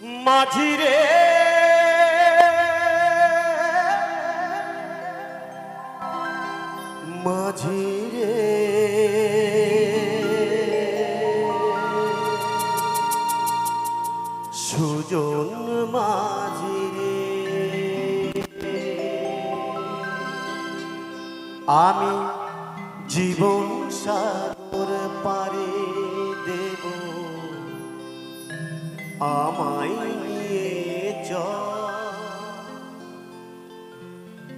মাঝি রে মাঝি রে সুজন মাঝি রে আমি জীবন সাগর পারে দেব। আমায়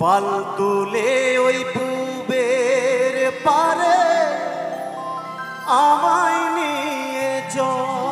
পাল তুলে ওই পুবের পারে আমায় নিয়ে চল।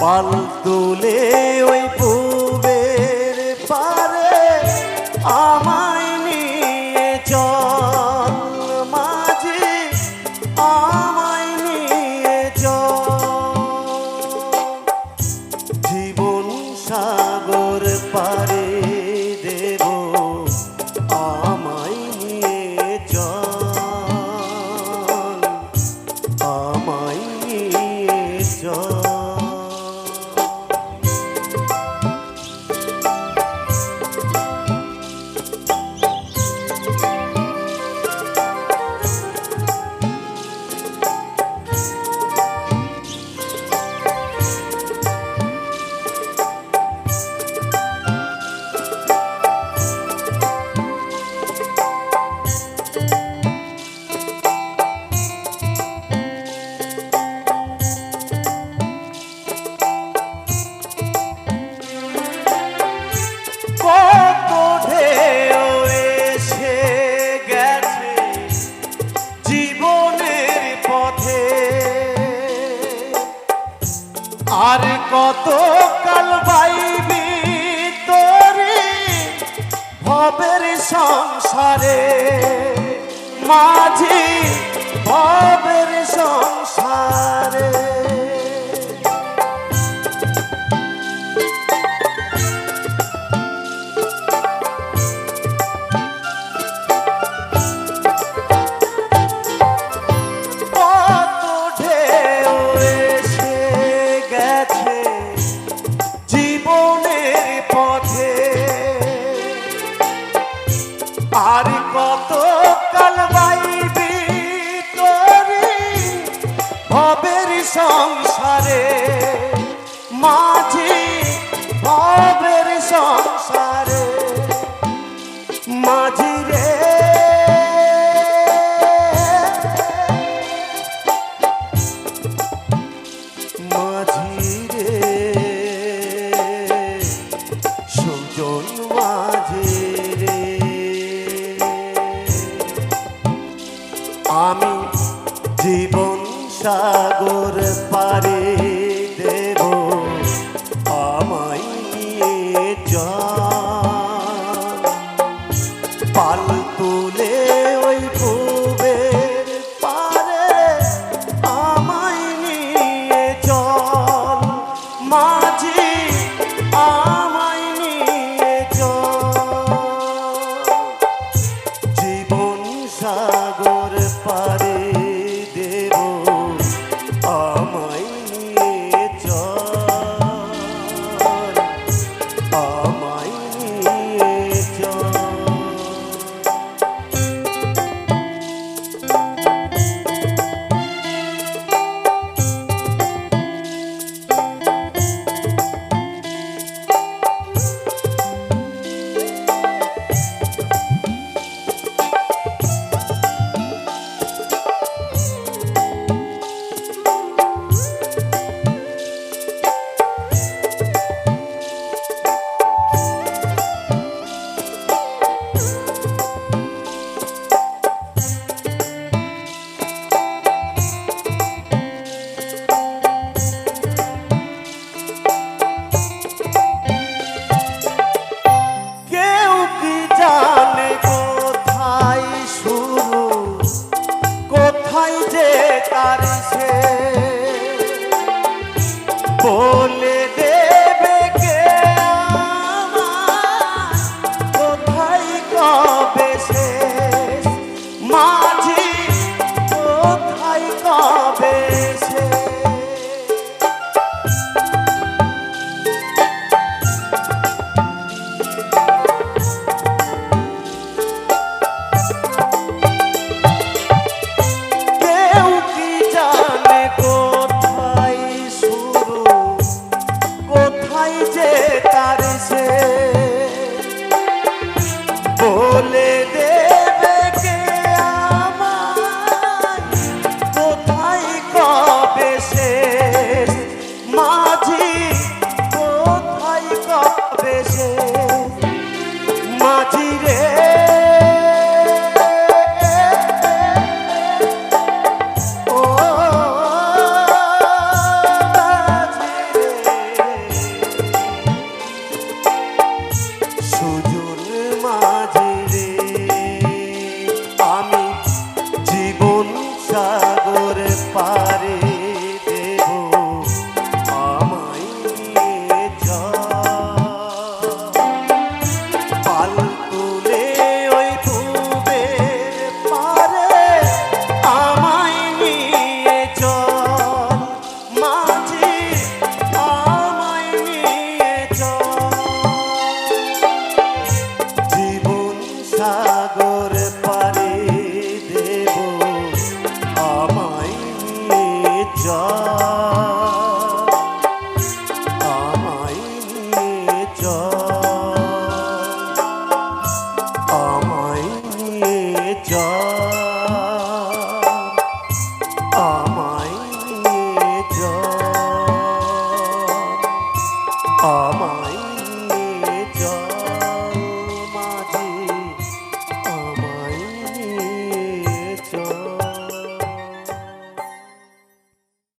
পাল তুলে ওই পুবের পারে আমায় সংসারে মাঝি ভবের সংসারে। সংসারে মাঝি রে। মাঝি রে সুজন মাঝি রে। আমি জীবন সাগর God.